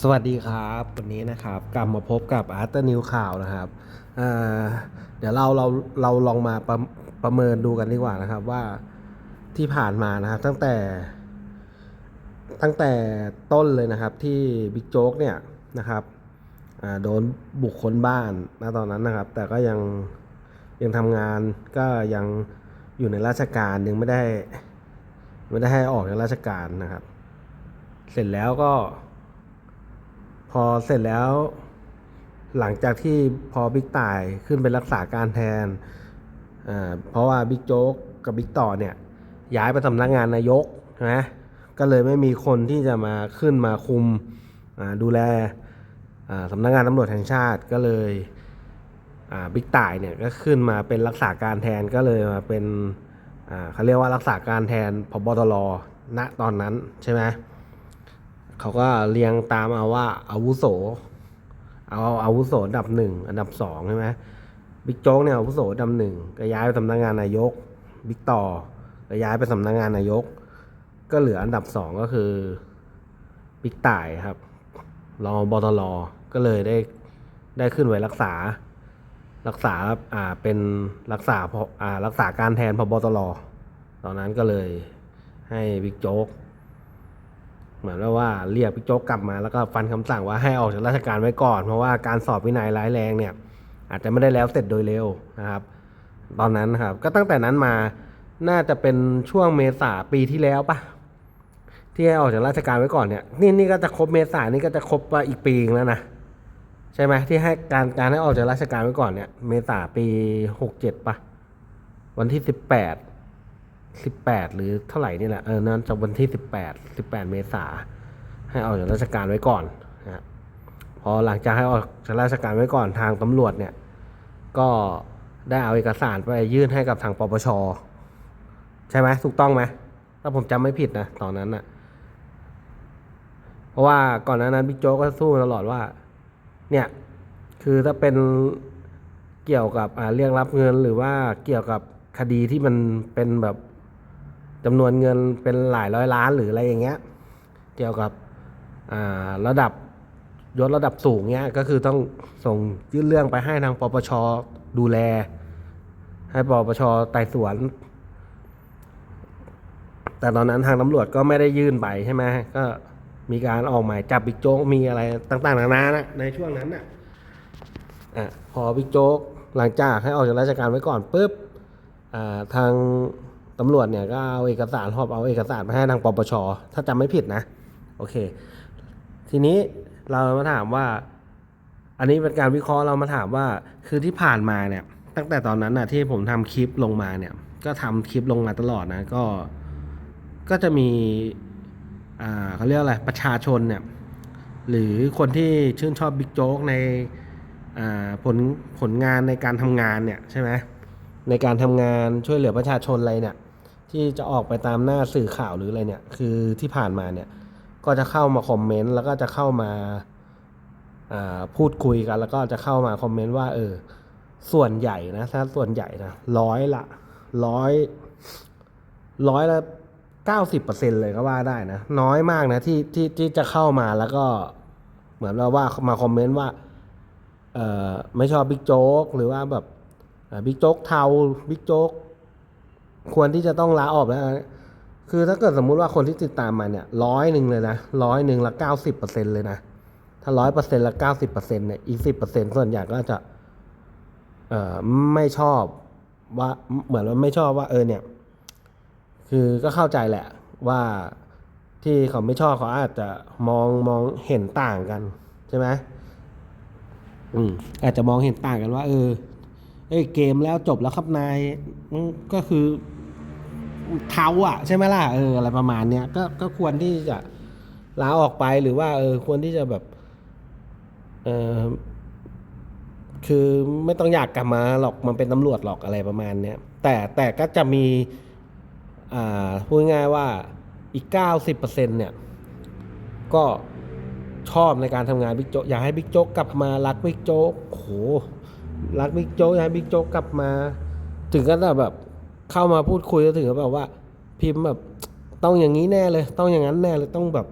สวัสดีครับวันนี้นะครับกลับมาพบกับอาร์ตนิวข่าวนะครับเดี๋ยวเราเราเราลองมาประประเมินดูกันดีกว่านะครับว่าที่ผ่านมานะครับตั้งแต่ ตั้งแต่ต้นเลยนะครับที่บิ๊กโจ๊กเนี่ยนะครับโดนบุกค้นบ้านณตอนนั้นนะครับ แต่ก็ยังยังทำงานก็ยังอยู่ในราชการยังไม่ได้ ไม่ได้ให้ออกจากราชการนะครับ เสร็จแล้วก็ พอเสร็จแล้ว หลังจากที่พอบิ๊กต่ายขึ้นเป็นรักษาการแทน เพราะว่าบิ๊กโจ๊กกับบิ๊กต่อเนี่ย ย้ายไปสำนักงานนายกใช่ไหมก็เลยไม่มีคนที่จะมาขึ้นมาคุมดูแลสำนักงานตำรวจแห่งชาติก็เลยบิ๊กต่ายเนี่ยก็ขึ้นมาเป็นรักษาการแทนก็เลยมาเป็นเขาเรียกว่ารักษาการแทนพบตรณตอนนั้นใช่ไหม เขาก็เรียงตามเอาว่าอาวุโส เอาอาวุโสอันดับหนึ่งอันดับสองใช่ไหมบิ๊กโจ๊กเนี่ยอาวุโสอันดับหนึ่งก็ย้ายไปสำนักงานนายก บิ๊กต่อก็ย้ายไปสำนักงานนายก ก็เหลืออันดับสองก็คือบิ๊กต่ายครับรองบตรก็เลยได้ได้ขึ้นไว้รักษา รักษาอ่าเป็นรักษาพอ่ารักษาการแทนพบตรตอนนั้นก็เลยให้บิ๊กโจ๊ก เหมือนว่าเรียกพี่โจ๊กกลับมาแล้วก็ฟันคำสั่งว่าให้ออกจากราชการไว้ก่อน เพราะว่าการสอบวินัยร้ายแรงเนี่ยอาจจะไม่ได้แล้วเสร็จโดยเร็วนะครับ ตอนนั้นนะครับ ก็ตั้งแต่นั้นมาน่าจะเป็นช่วงเมษาปีที่แล้วปะที่ให้ออกจากราชการไว้ก่อนเนี่ยนี่นี่ก็จะครบเมษานี่ก็จะครบอีกปีนึงแล้วนะใช่ไหมที่ให้การการให้ออกจากราชการไว้ก่อนเนี่ย เมษาปีหกเจ็ดปะวันที่สิบแปด สิบแปดหรือเท่าไหร่นี่แหละเออนั่นจะวันที่สิบแปดสิบแปดเมษาให้ออกจากราชการไว้ก่อนนะฮะพอหลังจากให้ออกจากราชการไว้ก่อนทางตำรวจเนี่ย ก็ได้เอาเอกสารไปยื่นให้กับทางปปชใช่ไหมถูกต้องไหมถ้าผมจำไม่ผิดนะตอนนั้นน่ะเพราะว่าก่อนหน้านั้นบิ๊กโจ๊กก็สู้ตลอดว่า เนี่ยคือถ้าเป็นเกี่ยวกับเรียกรับเงินหรือว่าเกี่ยวกับคดีที่มันเป็นแบบ จำนวนเงินเป็นหลายร้อยล้านหรืออะไรอย่างเงี้ย เกี่ยวกับระดับยศระดับสูงเนี้ยก็คือต้องส่งยื่นเรื่องไปให้ทางปปชดูแล ให้ปปชไต่สวน แต่ตอนนั้นทางตำรวจก็ไม่ได้ยื่นไปใช่ไหมก็มีการออกหมายจับบิ๊กโจ๊กมีอะไรต่างๆนานานะในช่วงนั้นนะอะพอบิ๊กโจ๊กหลังจากให้ออกจากราชการไว้ก่อนปุ๊บทาง ตำรวจเนี่ยก็เอาเอกสารหอบเอาเอกสารไปให้ทางปปช ถ้าจำไม่ผิดนะ โอเค ทีนี้เรามาถามว่า อันนี้เป็นการวิเคราะห์เรามาถามว่า คือที่ผ่านมาเนี่ย ตั้งแต่ตอนนั้นน่ะที่ผมทำคลิปลงมาเนี่ย ก็ทำคลิปลงมาตลอดนะ ก็ ก็จะมี อ่าเขาเรียกอะไร ประชาชนเนี่ย หรือคนที่ชื่นชอบบิ๊กโจ๊กใน อ่า ผล ผลงานในการทำงานเนี่ยใช่ไหมในการทำงานช่วยเหลือประชาชนอะไรเนี่ย ที่จะออกไปตามหน้าสื่อข่าวหรืออะไรเนี่ย คือที่ผ่านมาเนี่ย ก็จะเข้ามาคอมเมนต์แล้วก็จะเข้ามาพูดคุยกัน แล้วก็จะเข้ามาคอมเมนต์ว่า เออ ส่วนใหญ่นะถ้าส่วนใหญ่นะร้อยละร้อยร้อยละเก้าสิบเปอร์เซ็นเลยก็ว่าได้นะ น้อยมากนะที่ที่ที่จะเข้ามาแล้วก็เหมือนเราว่ามาคอมเมนต์ว่า เออไม่ชอบบิ๊กโจ๊กหรือว่าแบบบิ๊กโจ๊กเทาบิ๊กโจ๊ก ควรที่จะต้องลาออกแล้วนะคือถ้าเกิดสมมุติว่าคนที่ติดตามมาเนี่ยร้อยหนึ่งเลยนะร้อยหนึ่งละเก้าสิบเปอร์เซ็นเลยนะ ถ้าร้อยเปอร์เซ็นละเก้าสิบเปอร์เซ็นเนี่ยอีกสิบเปอร์เซ็นส่วนใหญ่ก็จะเอ่อไม่ชอบว่าเหมือนว่าไม่ชอบว่าเออเนี่ย คือก็เข้าใจแหละว่าที่เขาไม่ชอบเขาอาจจะมองมองเห็นต่างกันใช่ไหมอืมอาจจะมองเห็นต่างกันว่า เออ เอ้ยเกมแล้วจบแล้วครับนายก็คือเท้าอะใช่ไหมล่ะเอออะไรประมาณเนี้ยก็ก็ควรที่จะลาออกไปหรือว่าเออควรที่จะแบบเออคือไม่ต้องอยากกลับมาหรอกมันเป็นตำรวจหรอกอะไรประมาณเนี้ยแต่แต่ก็จะมีอ่าพูดง่ายว่าอีกเก้าสิบเปอร์เซ็นเนี่ยก็ชอบในการทำงานบิ๊กโจ๊กอยากให้บิ๊กโจ๊กกลับมารักบิ๊กโจ๊กโอ้โห รักบิ๊กโจ๊กอยากให้บิ๊กโจ๊กกลับมา ถึงก็แบบเข้ามาพูดคุยแล้วถึงก็แบบว่า พิมพ์แบบต้องอย่างนี้แน่เลย ต้องอย่างนั้นแน่เลยต้องแบบ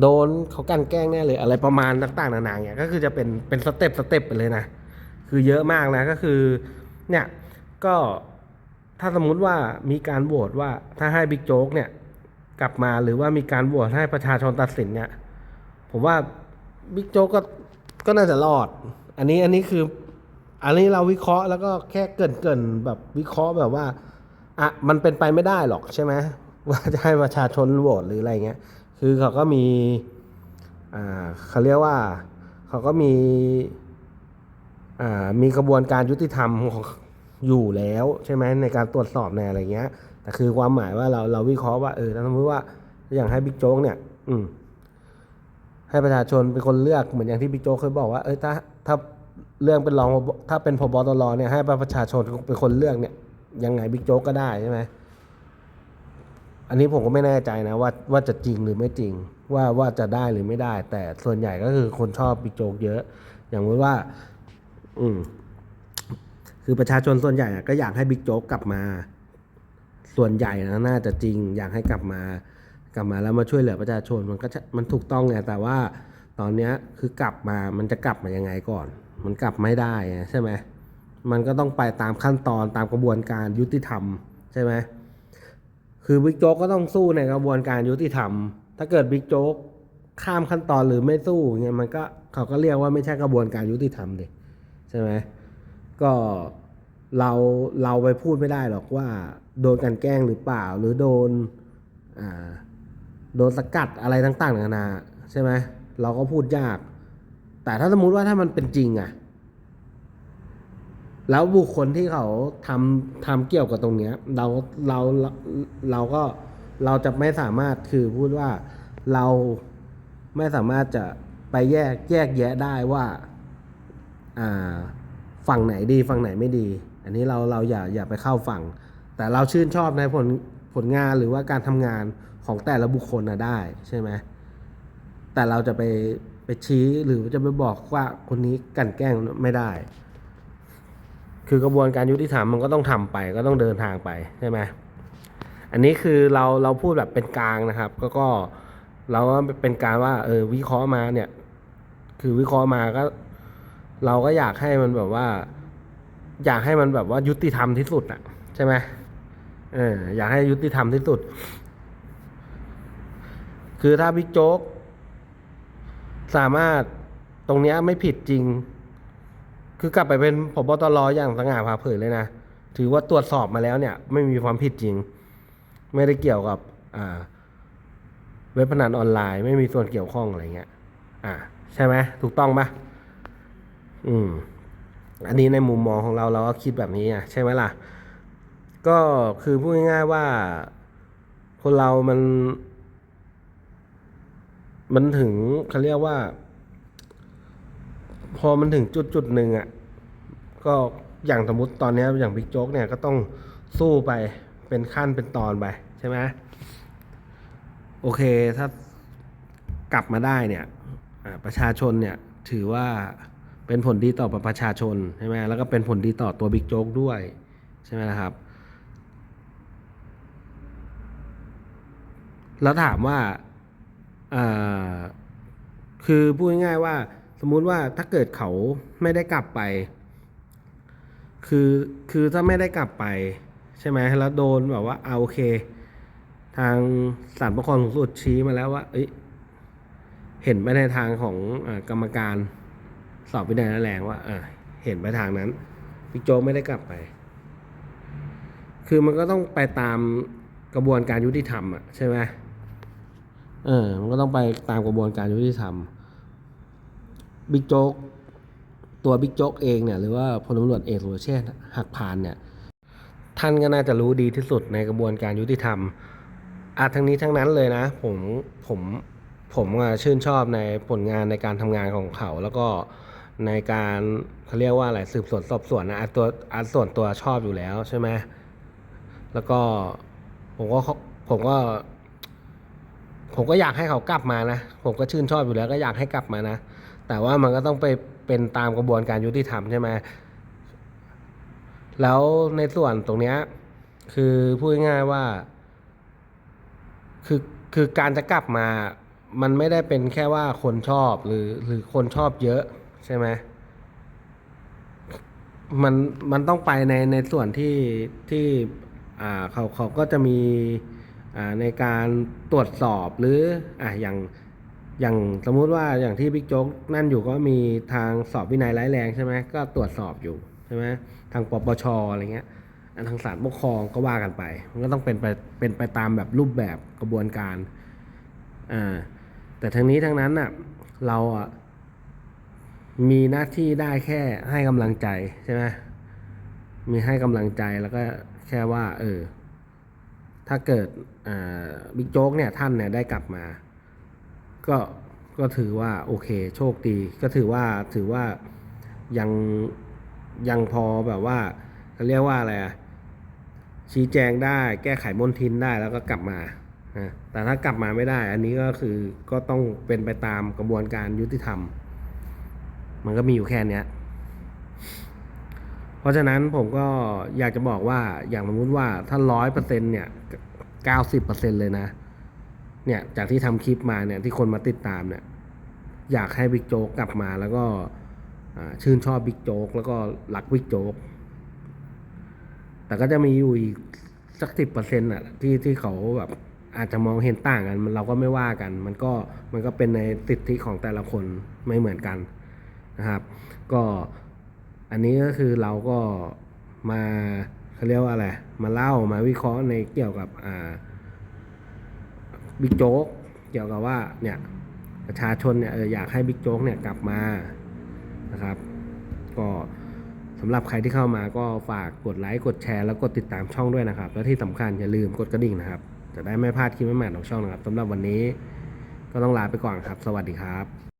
โดนเขากันแกล้งแน่เลย อะไรประมาณต่างๆนานาเนี่ยก็คือจะเป็นเป็นสเต็ปสเต็ปไปเลยนะ คือเยอะมากนะก็คือเนี่ยก็ถ้าสมมุติว่ามีการโหวตว่าถ้าให้บิ๊กโจ๊กเนี่ยกลับมาหรือว่ามีการโหวตให้ประชาชนตัดสินเนี่ยผมว่าบิ๊กโจ๊กก็ก็น่าจะรอด อันนี้อันนี้คือ อันนี้เราวิเคราะห์แล้วก็แค่เกินเกินๆแบบวิเคราะห์แบบว่าอะมันเป็นไปไม่ได้หรอกใช่ไหมว่าจะให้ประชาชนโหวตหรืออะไรเงี้ย คือเขาก็มีอ่าเขาเรียกว่าเขาก็มีอ่ามีกระบวนการยุติธรรมของอยู่แล้วใช่ไหมในการตรวจสอบในอะไรเงี้ยแต่คือความหมายว่าเราเราวิเคราะห์ว่าเออถ้าสมมติว่าอย่างให้บิ๊กโจ๊กเนี่ย อืมให้ประชาชนเป็นคนเลือกเหมือนอย่างที่บิ๊กโจ๊กเคยบอกว่าเออถ้าถ้า เรื่องเป็นรองถ้าเป็นพบตรเนี่ยให้ประชาชนเป็นคนเลือกเนี่ยยังไงบิ๊กโจ๊กก็ได้ใช่ไหมอันนี้ผมก็ไม่แน่ใจนะว่าว่าจะจริงหรือไม่จริง ว่าว่าจะได้หรือไม่ได้ แต่ส่วนใหญ่ก็คือคนชอบบิ๊กโจ๊กเยอะ อย่างว่า อืมคือประชาชนส่วนใหญ่ก็อยากให้บิ๊กโจ๊กกลับมา ส่วนใหญ่นะน่าจะจริง อยากให้กลับมา กลับมาแล้วมาช่วยเหลือประชาชนมันก็มันถูกต้องไงแต่ว่า ตอนนี้คือกลับมามันจะกลับมายังไงก่อน มันกลับไม่ได้ใช่ไหมมันก็ต้องไปตามขั้นตอนตามกระบวนการยุติธรรมใช่ไหมคือบิ๊กโจ๊กก็ต้องสู้ในกระบวนการยุติธรรม ถ้าเกิดบิ๊กโจ๊กข้ามขั้นตอนหรือไม่สู้เงี้ยมันก็เขาก็เรียกว่าไม่ใช่กระบวนการยุติธรรมดิใช่ไหมก็เราเราไปพูดไม่ได้หรอกว่า โดนกันแกล้งหรือเปล่า หรือโดนอ่าโดนสกัดอะไรต่างๆนานาใช่ไหมเราก็พูดยาก แต่ถ้าสมมุติว่าถ้ามันเป็นจริงอะแล้วบุคคลที่เขาทำทำเกี่ยวกับตรงเนี้ย เราเราเราก็เราจะไม่สามารถคือพูดว่าเราไม่สามารถจะไปแยกแยกแยะได้ว่าอ่าฝั่งไหนดีฝั่งไหนไม่ดี อันนี้เราเราอย่าอย่าไปเข้าฝั่ง แต่เราชื่นชอบในผลผลงานหรือว่าการทำงานของแต่ละบุคคลนะได้ใช่ไหมแต่เราจะไป ไปชี้หรือจะไปบอกว่าคนนี้กันแกล้งไม่ได้ คือกระบวนการยุติธรรมมันก็ต้องทำไป ก็ต้องเดินทางไปใช่ไหมอันนี้คือเราเราพูดแบบเป็นกลางนะครับ ก็ก็เราก็เป็นการว่า เออวิเคราะห์มาเนี่ย คือวิเคราะห์มาก็ เราก็อยากให้มันแบบว่า อยากให้มันแบบว่ายุติธรรมที่สุดอะใช่ไหมเอออยากให้ยุติธรรมที่สุด คือถ้าบิ๊กโจ๊ก สามารถตรงนี้ไม่ผิดจริง คือกลับไปเป็นพบตรอย่างสง่าผ่าเผยเลยนะ ถือว่าตรวจสอบมาแล้วเนี่ย ไม่มีความผิดจริง ไม่ได้เกี่ยวกับเว็บพนันออนไลน์ ไม่มีส่วนเกี่ยวข้องอะไรเงี้ย อ่า ใช่ไหมถูกต้องปะอืม อันนี้ในมุมมองของเราเราก็คิดแบบนี้อะใช่ไหมล่ะ ก็คือพูดง่ายๆว่า คนเรามัน มันถึงเขาเรียกว่า พอมันถึงจุดจุดหนึ่งอะ ก็อย่างสมมติตอนนี้อย่างบิ๊กโจ๊กเนี่ยก็ต้องสู้ไปเป็นขั้นเป็นตอนไปใช่ไหมโอเคถ้ากลับมาได้เนี่ยประชาชนเนี่ยถือว่าเป็นผลดีต่อประชาชนใช่ไหมแล้วก็เป็นผลดีต่อตัวบิ๊กโจ๊กด้วยใช่ไหมล่ะครับ แล้วถามว่า คือพูดง่ายๆว่าสมมุติว่าถ้าเกิดเขาไม่ได้กลับไป คือคือถ้าไม่ได้กลับไป ใช่ไหมแล้วโดนแบบว่าเอาโอเค ทางศาลปกครองสูงสุดชี้มาแล้วว่าเอ้ยเห็นไปในทางของอกรรมการสอบวินัยร้ายแรงว่าอ่าเห็นไปทางนั้นบิ๊กโจ๊กไม่ได้กลับไป คือมันก็ต้องไปตามกระบวนการยุติธรรมอะใช่ไหม เออ มันก็ต้องไปตามกระบวนการยุติธรรมบิ๊กโจ๊กตัวบิ๊กโจ๊กเองเนี่ยหรือว่าพลตำรวจเอกสุรเชษฐ์หักพานเนี่ยท่านก็น่าจะรู้ดีที่สุดในกระบวนการยุติธรรมอาทั้งนี้ทั้งนั้นเลยนะ ผมผมผมชื่นชอบในผลงานในการทำงานของเขา แล้วก็ในการเขาเรียกว่าอะไรสืบสวนสอบสวนนะอะตัวอันส่วนตัวชอบอยู่แล้วใช่ไหมแล้วก็ผมก็ผมก็ ผมก็อยากให้เขากลับมานะ ผมก็ชื่นชอบอยู่แล้วก็อยากให้กลับมานะ แต่ว่ามันก็ต้องไปเป็นตามกระบวนการยุติธรรมใช่ไหมแล้วในส่วนตรงเนี้ยคือพูดง่ายๆว่า คือคือการจะกลับมา มันไม่ได้เป็นแค่ว่าคนชอบหรือหรือคนชอบเยอะใช่ไหมมันมันต้องไปในในส่วนที่ที่ อ่าเขาเขาก็จะมี ในการตรวจสอบหรืออ่าอย่างอย่างสมมุติว่าอย่างที่บิ๊กโจ๊กนั่นอยู่ก็มีทางสอบวินัยร้ายแรงใช่ไหมก็ตรวจสอบอยู่ใช่ไหมทางปปชอะไรเงี้ยอันทางศาลปกครองก็ว่ากันไป มันก็ต้องเป็นไปเป็นไปตามแบบรูปแบบกระบวนการอ่าแต่ทั้งนี้ทั้งนั้นน่ะเราอะมีหน้าที่ได้แค่ให้กำลังใจใช่ไหมมีให้กำลังใจแล้วก็แค่ว่า เออ ถ้าเกิดบิ๊กโจ๊กเนี่ยท่านเนี่ยได้กลับมา ก็ก็ถือว่าโอเคโชคดี ก็ถือว่าถือว่ายังยังพอแบบว่าเขาเรียกว่าอะไรอะชี้แจงได้แก้ไขมนทินได้แล้วก็กลับมาแต่ถ้ากลับมาไม่ได้ อันนี้ก็คือก็ต้องเป็นไปตามกระบวนการยุติธรรม มันก็มีอยู่แค่เนี้ย เพราะฉะนั้นผมก็อยากจะบอกว่าอย่างสมมติว่าถ้าร้อยเปอร์เซ็นเนี่ยเก้าสิบเปอร์เซ็นเลยนะ เนี่ยจากที่ทำคลิปมาเนี่ยที่คนมาติดตามเนี่ย อยากให้บิ๊กโจ๊กกลับมาแล้วก็ชื่นชอบบิ๊กโจ๊กแล้วก็รักบิ๊กโจ๊กแต่ก็จะมีอยู่อีกสักสิบเปอร์เซ็นต์อะที่ที่เขาแบบอาจจะมองเห็นต่างกันมันเราก็ไม่ว่ากัน มันก็มันก็เป็นในสิทธิของแต่ละคนไม่เหมือนกันนะครับ ก็ อันนี้ก็คือเราก็มาเขาเรียกว่าอะไร มาเล่ามาวิเคราะห์ในเกี่ยวกับอ่าบิ๊กโจ๊กเกี่ยวกับว่าเนี่ยประชาชนเนี่ยเอออยากให้บิ๊กโจ๊กเนี่ยกลับมานะครับ ก็สำหรับใครที่เข้ามาก็ฝากกดไลค์กดแชร์แล้วกดติดตามช่องด้วยนะครับ และที่สำคัญอย่าลืมกดกระดิ่งนะครับ จะได้ไม่พลาดคลิปใหม่ๆของช่องนะครับสำหรับวันนี้ก็ต้องลาไปก่อนครับ สวัสดีครับ